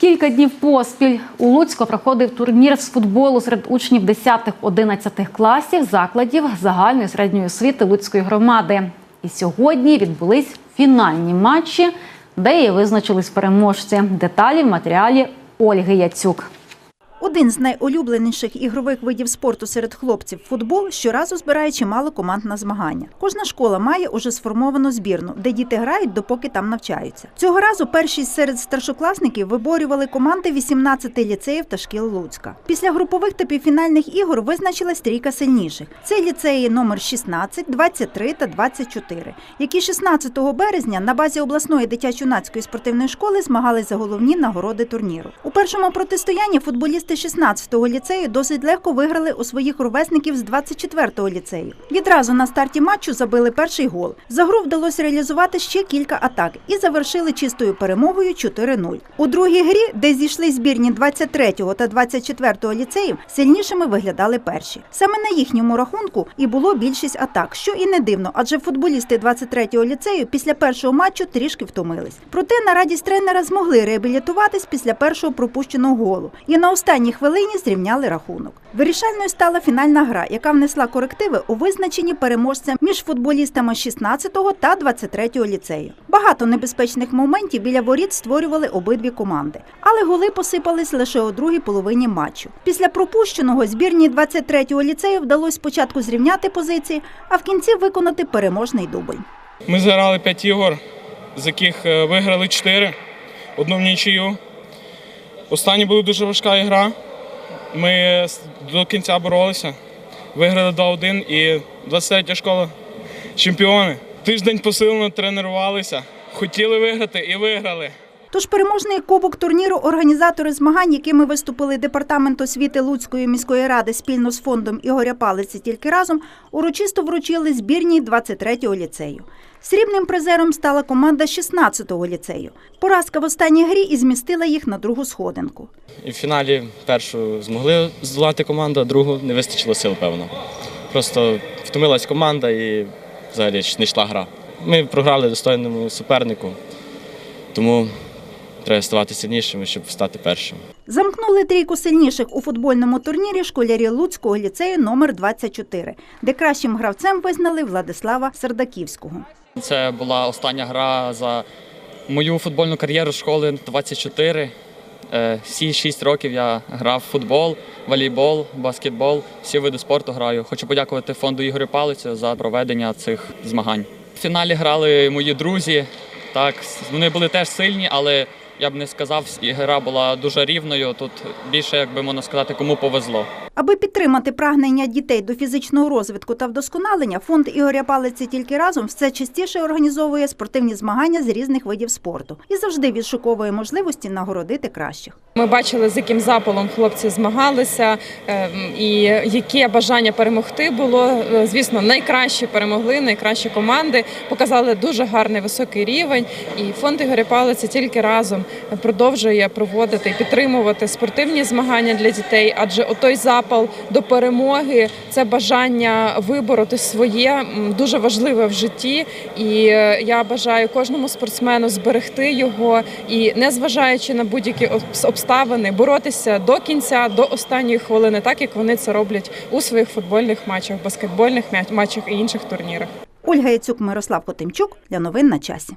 Кілька днів поспіль у Луцьку проходив турнір з футболу серед учнів 10-11 класів закладів загальної середньої освіти Луцької громади. І сьогодні відбулись фінальні матчі, де і визначились переможці. Деталі в матеріалі Ольги Яцюк. Один з найулюбленіших ігрових видів спорту серед хлопців футбол щоразу збирає чимало команд на змагання. Кожна школа має уже сформовану збірну, де діти грають, допоки там навчаються. Цього разу першість серед старшокласників виборювали команди 18 ліцеїв та шкіл Луцька. Після групових та півфінальних ігор визначилась трійка сильніших. Це ліцеї номер 16, 23 та 24, які 16 березня на базі обласної дитячо-юнацької спортивної школи змагались за головні нагороди турніру. У першому протистоянні футболісти 16-го ліцею досить легко виграли у своїх ровесників з 24-го ліцею. Відразу на старті матчу забили перший гол. За гру вдалося реалізувати ще кілька атак і завершили чистою перемогою 4-0. У другій грі, де зійшли збірні 23-го та 24-го ліцеїв, сильнішими виглядали перші. Саме на їхньому рахунку і було більшість атак, що і не дивно, адже футболісти 23-го ліцею після першого матчу трішки втомились. Проте на радість тренера змогли реабілітуватись після першого пропущеного голу і на останній хвилині зрівняли рахунок. Вирішальною стала фінальна гра, яка внесла корективи у визначенні переможця між футболістами 16-го та 23-го ліцею. Багато небезпечних моментів біля воріт створювали обидві команди, але голи посипались лише у другій половині матчу. Після пропущеного збірні 23-го ліцею вдалося спочатку зрівняти позиції, а в кінці виконати переможний дубль. Ми зіграли 5 ігор, з яких е, виграли 4, одну в нічию. Остання була дуже важка гра. Ми до кінця боролися. Виграли 2-1 і 23 школа чемпіони. Тиждень посилено тренувалися, хотіли виграти і виграли. Тож переможний кубок турніру організатори змагань, якими виступили департамент освіти Луцької міської ради спільно з фондом Ігоря Палиці тільки разом, урочисто вручили збірній 23-го ліцею. Срібним призером стала команда 16-го ліцею. Поразка в останній грі і змістила їх на другу сходинку. І в фіналі першу змогли здолати команду, а другу не вистачило сил, певно. Просто втомилась команда і взагалі не йшла гра. Ми програли достойному супернику, тому треба ставати сильнішими, щоб стати першим. Замкнули трійку сильніших у футбольному турнірі школярі Луцького ліцею номер 24, де кращим гравцем визнали Владислава Сердаківського. Це була остання гра за мою футбольну кар'єру школи 24. Е, Всі 6 років я грав в футбол, волейбол, баскетбол, всі види спорту граю. Хочу подякувати фонду Ігоря Палиця за проведення цих змагань. В фіналі грали мої друзі. Так, вони були теж сильні, але я б не сказав, і гра була дуже рівною. Тут більше, як би можна сказати, кому повезло. Аби підтримати прагнення дітей до фізичного розвитку та вдосконалення, фонд Ігоря Палиці тільки разом все частіше організовує спортивні змагання з різних видів спорту і завжди відшуковує можливості нагородити кращих. Ми бачили, з яким запалом хлопці змагалися, ем, і яке бажання перемогти було. Е, Звісно, найкращі перемогли, найкращі команди показали дуже гарний високий рівень. І фонд Ігоря Палиці тільки разом продовжує проводити і підтримувати спортивні змагання для дітей, адже отой запал до перемоги це бажання вибороти своє дуже важливе в житті. І е, я бажаю кожному спортсмену зберегти його і, незважаючи на будь-які обс- обставини, боротися до кінця, до останньої хвилини, так як вони це роблять у своїх футбольних матчах, баскетбольних матчах і інших турнірах. Ольга Яцюк, Мирослав Хотимчук для новин на часі.